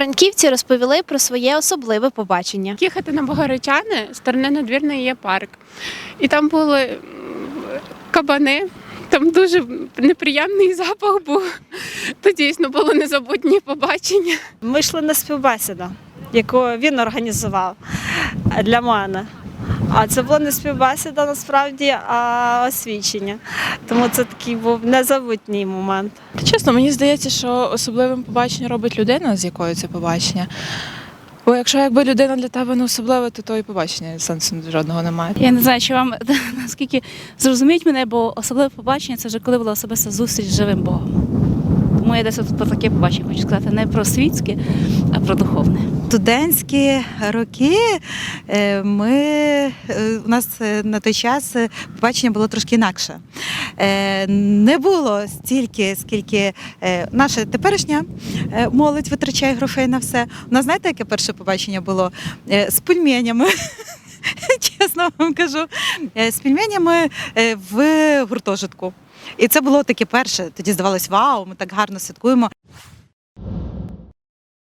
Франківці розповіли про своє особливе побачення. Їхати на Богородчани, сторони надвірної є парк. І там були кабани. Там дуже неприємний запах був. То дійсно було незабутнє побачення. Ми йшли на співбесіду, яку він організував для мене. А це була не співбесіда насправді, а освічення. Тому це такий був незабутній момент. Та чесно, мені здається, що особливим побачення робить людина, з якою це побачення. Бо якщо якби людина для тебе не особлива, то того і побачення сенсу жодного немає. Я не знаю, чи вам наскільки зрозуміють мене, бо особливе побачення це вже коли була особиста зустріч з живим Богом. Тому я десь от про таке побачення хочу сказати не про світське, про духовне. студентські роки е, ми, е, у нас е, на той час побачення було трошки інакше. Не було стільки, скільки наша теперішня молодь витрачає грошей на все. У нас знаєте, яке перше побачення було? З пельменями. Чесно вам кажу, з пельменями в гуртожитку. І це було таке перше. Тоді здавалось, вау, ми так гарно святкуємо.